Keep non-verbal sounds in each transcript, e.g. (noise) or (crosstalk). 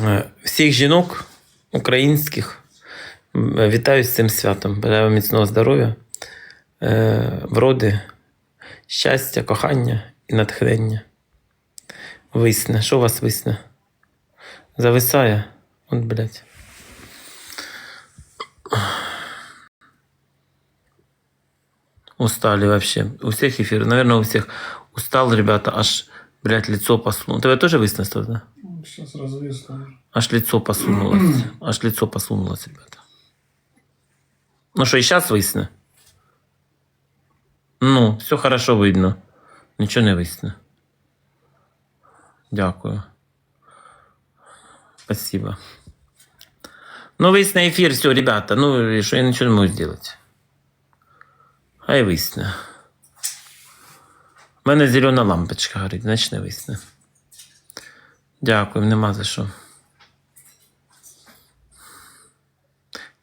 Е, Всіх жінок українських вітаю з цим святом. Бажаю міцного здоров'я, е, вроди, щастя, кохання і натхнення. Висне. Що у вас висне? Зависає? От, блядь. Устали вообще. У всех эфир. Наверное, у всех устал, ребята, аж, блядь, лицо посунуло. Тебе тоже высне, да? Сейчас развесло. Аж лицо посунулось. Аж лицо посунулось, ребята. Ну что, и сейчас висне? Ну, все хорошо видно. Нічого не висне. Дякую. Спасибо. Ну, висне ефір, все, ребята. Ну, що я нічого не можу зробити. Хай висне. У мене зелена лампочка горить, значить не висне. Дякую, нема за що.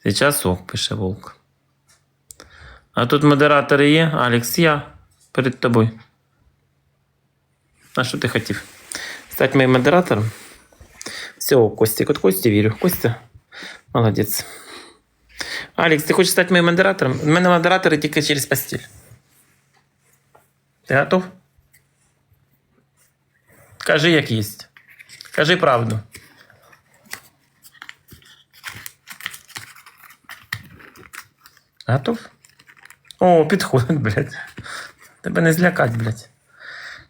Сейчас ок, пише Волк. А тут модератори є. Алекс, я перед тобою. А що ти хотів? Стати моїм модератором? Все, Костік, от Кості вірю. Костя, молодець. Алекс, ти хочеш стати моїм модератором? У мене модератори тільки через постіль. Ти готов? Кажи, як єсть. Кажи правду. Готов? О, підходить, блядь. Тебе не злякать, блядь.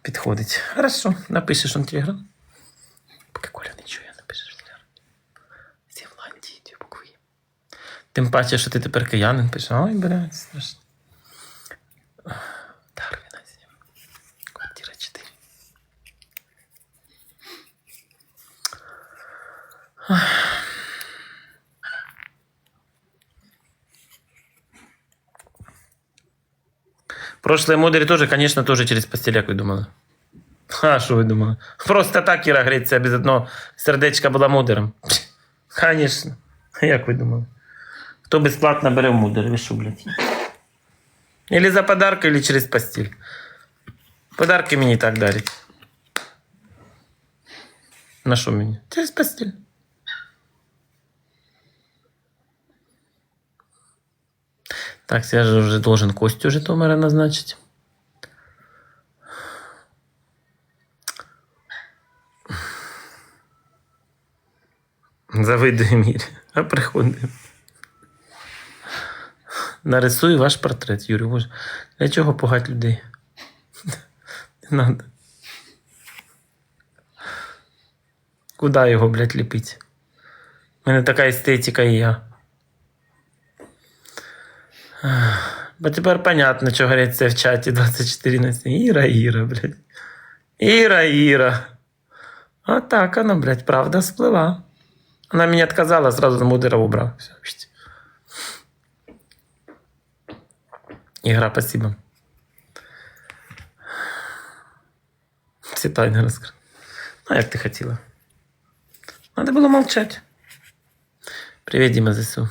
Підходить. Хорошо, напишеш он телеграм. Поки Коля не чує, напишеш телеграм. Всі в дві букви. Тим паче, що ти тепер киянин пишеш. Ой, блядь, страшно. Прошлые модери тоже, конечно, тоже через постель, як ви думали. А, що ви думали? Просто так Іра Гриця без одного сердечка була модером. (laughs) Конечно. Як ви думали? Хто безплатно бере в модер? Ви що, блядь? Или за подарки, или через постель. Подарки мені так дарять. На що мені? Через постель. Так, я же уже должен Костю Житомира назначить. Завидує мірі. А приходимо. Нарисую ваш портрет, Юрій. Боже. Для чого пугати людей? Не надо. Куда його, блядь, ліпити? У мене така естетика і я. Бо тепер понятно, що говориться в чаті 24 на 7. Іра, Іра, блядь. Іра, Іра. А так она, блядь, правда сплыла. Она меня отказала, сразу на мудера убрал. Все, видите. Игра, спасибо. Все тайны раскрыты. А як ти хотіла? Надо было молчать. Привет, Дима ЗСУ.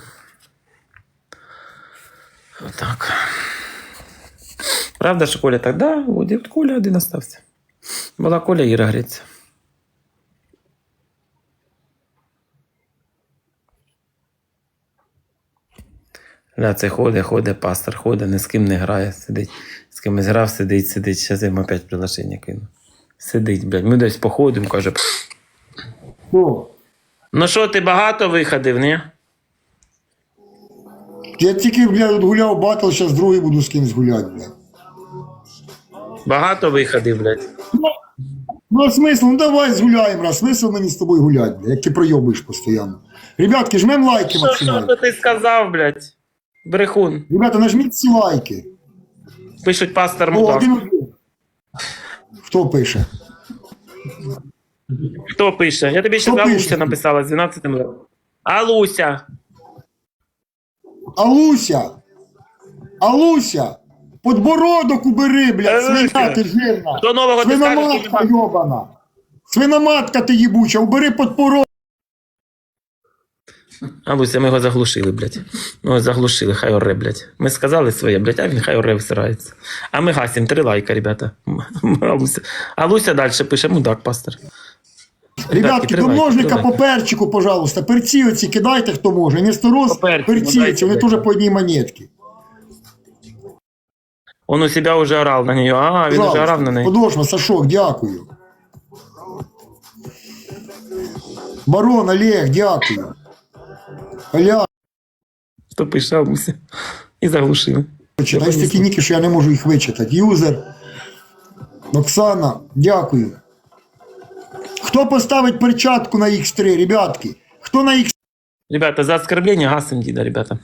Вот так. Правда, що Коля так? Да, от, Коля один остався. Була Коля Іра гриться. Ля, це ходить, ходить, пастор, ходить, ні з ким не грає, сидить. З кимось грав, сидить, сидить. Зараз я йому опять приглашення кину. Сидить, блядь. Ми десь походимо, каже. Ну що, ти багато виходив, ні? Я тільки, от гуляв батл, зараз другий буду з кимось гуляти, блядь. Багато виходив, блядь. Ну, а смисл, ну давай згуляємо, раз смисл мені з тобою гуляти, блядь, як ти пройобуєш постійно. Ребятки, жмем лайки Що, що максимально. ти сказав, блядь? Брехун. Ребята, нажміть ці лайки. Пишуть пастор О, мудак. один один. Хто пише? Хто пише? Я тобі ще Хто за пише? Луся написала з 12 роком. Алуся. Алуся! Алуся! Подбородок убери, блядь, свиня ти жирна. До нового ти скажеш, що Свиноматка йобана. Свиноматка ти їбуча, убери подбородок. Алуся, ми його заглушили, блядь. Ми його заглушили, хай оре, блядь. Ми сказали своє, блядь, а він хай оре всирається. А ми гасимо три лайка, ребята. Алуся. Алуся далі пише, мудак, пастор. Ребятки, до множника по перчику, пожалуйста. Перці оці кидайте, хто може. Несторос, По перці оці, вони теж по одній монетці. Он у себя уже орал на нее. А, він уже орав на неї. Подошва, Сашок, дякую. Барон Олег, дякую. Оля, Хто пише Муся. І заглушили. читай такі ніки, що я не можу їх вичитати. Юзер. Оксана, дякую. Хто поставить перчатку на X3, ребятки? Хто на X3? Ребята, за оскорблення гасим діда, ребята.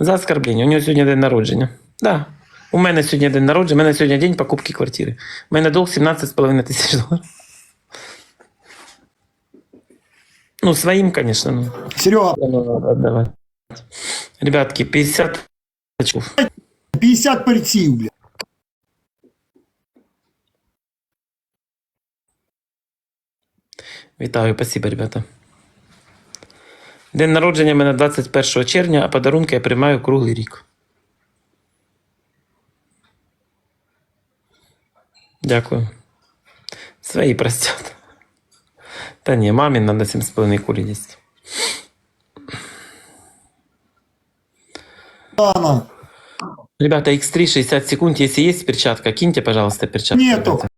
За оскорблення. У нього сьогодні день народження. Да. У мене сьогодні день народження, у мене сьогодні день покупки квартири. У мене долг 17,5 тисяч доларів. Ну, своїм, конечно. Ну. Серега, Ну, надо отдавать. Ребятки, 50 очков. 50 перців, бля. Вітаю, спасибо, ребята. День народження мене 21 червня, а подарунки я приймаю круглий рік. Дякую. Свої простят. Та ні, мамі надо 7,5 кулі їсти. Оксана. Ребята, X3 60 секунд. Если есть перчатка, киньте, пожалуйста, перчатку. Нету.